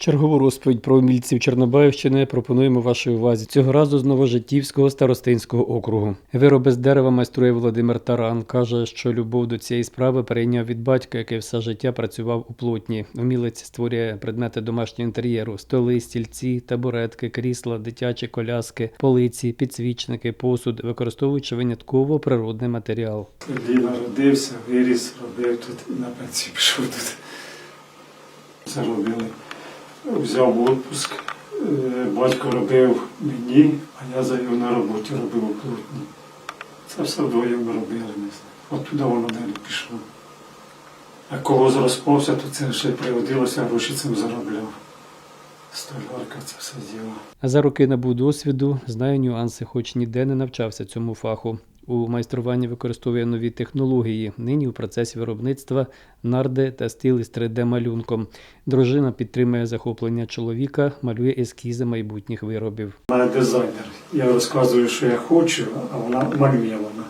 Чергову розповідь про умільців Чорнобаївщини пропонуємо вашій увазі. Цього разу з Новожиттівського старостинського округу. Вироби з дерева майструє Володимир Таран. Каже, що любов до цієї справи перейняв від батька, який все життя працював у плотні. Умілець створює предмети домашнього інтер'єру: столи, стільці, табуретки, крісла, дитячі коляски, полиці, підсвічники, посуд, використовуючи винятково природний матеріал. Тоді народився, виріс, робив тут на пенсію пішов тут. Це робили. Взяв відпуск. Е, Батько робив мені, а я за його на роботі робив у плотні. Це все вдвоєм ми робили. знаю. Оттуда воно далі пішло. А кого зрозпався, то це ще пригодилося, гроші цим заробляв. Столярка це все діло. За роки набув досвіду, знає нюанси, хоч ніде не навчався цьому фаху. У майструванні використовує нові технології. Нині у процесі виробництва нарди та стіл із 3D-малюнком. Дружина підтримує захоплення чоловіка, малює ескізи майбутніх виробів. У мене дизайнер. Я розказую, що я хочу, а вона малює вона.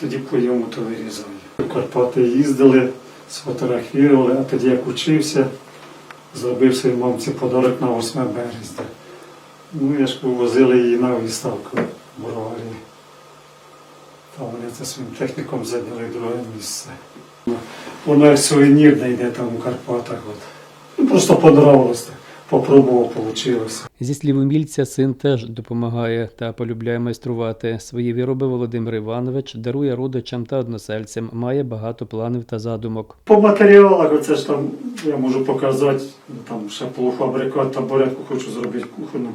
Тоді по йому то вирізаю. Карпати їздили, сфотографували, а тоді як учився, зробив своїй мамці подарок на 8 березня. Ну, я ж возили її на виставку в Броварі. Там вони це своїм техніком зайняли друге місце. Воно як сувенір не йде там у Карпатах. От. Ну, просто так. Попробував, вийшло. Зі слів умільця, син теж допомагає та полюбляє майструвати. Свої вироби Володимир Іванович дарує родичам та односельцям, має багато планів та задумок. По матеріалах, оце ж там я можу показати, ну, там ще полуфабрикат, табуретку хочу зробити кухонну.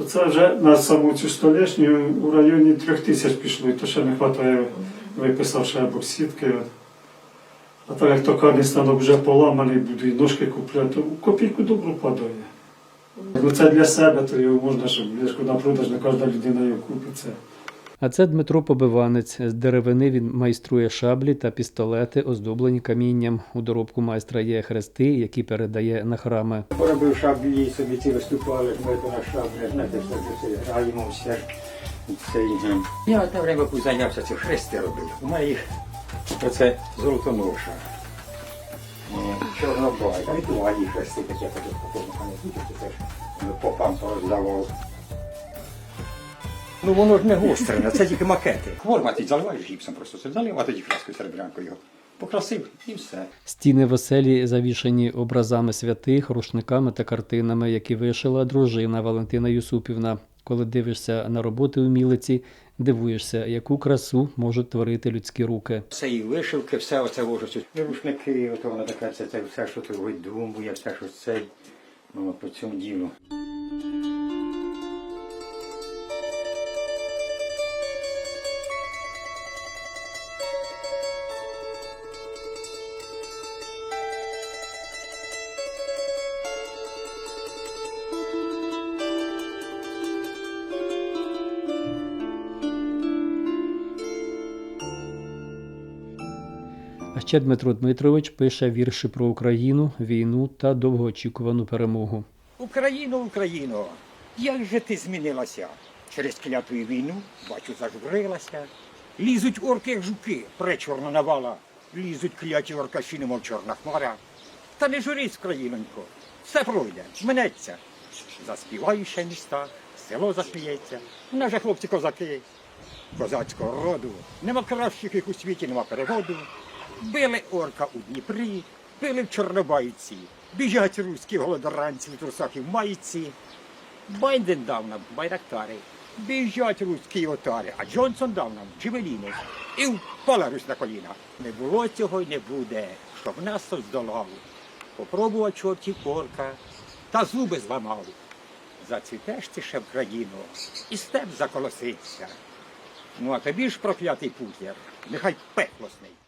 То це вже на саму цю столішню у районі трьох тисяч пішло, і то ще не вистачає, виписав ще боксітки. от. А так як то карний станок вже поламаний, буду і ножки купляти, то копійку добру падає. Ну це для себе, то його можна, щоб я на продаж не кожна людина його купить. А це Дмитро Побиванець. З деревини він майструє шаблі та пістолети, оздоблені камінням. У доробку майстра є хрести, які передає на храми. Поробив шаблі, собі ці виступали, на шаблі, знаєте, що це граємося. Цей, е, Я одне время зайнявся ці хрести робив. У мене їх оце золотоноша. Е, Чорнобай, ритуальні хрести я таких потім пам'ятаю, це теж ну, попам роздавав. Ну воно ж не гострене, це тільки макети. Форма ти заливаєш гіпсом просто, це залив, а тоді краскою серебрянкою. Покрасив і все. Стіни в оселі завішані образами святих, рушниками та картинами, які вишила дружина Валентина Юсупівна. Коли дивишся на роботи умілиці, дивуєшся, яку красу можуть творити людські руки. Все і вишивки, все оце ложиться. Рушники, ото вона така, це, це все, що ти видумує, все, що це ну, по цьому ділу. А ще Дмитро Дмитрович пише вірші про Україну, війну та довгоочікувану перемогу. Україно, Україно, як же ти змінилася? Через кляту війну, бачу, зажурилася. Лізуть орки, як жуки, пречорна навала. Лізуть кляті оркаші, немов чорна хмара. Та не журись, країнонько, все пройде, минеться. Заспіваю ще міста, село засміється. Наже хлопці козаки, козацького роду. Нема кращих їх у світі, нема переводу. Били орка у Дніпрі, били в Чорнобайці, біжать руські голодоранці в трусах і в майці. Байден дав нам байрактари, біжать руські отари, а Джонсон дав нам джевеліни. І впала Русь на коліна. Не було цього й не буде, щоб нас хтось здолав. Попробував чортів орка, та зуби зламав. Зацвітеш ти ще в країну, і степ заколоситься. Ну а тобі ж проклятий путір, нехай пекло снить.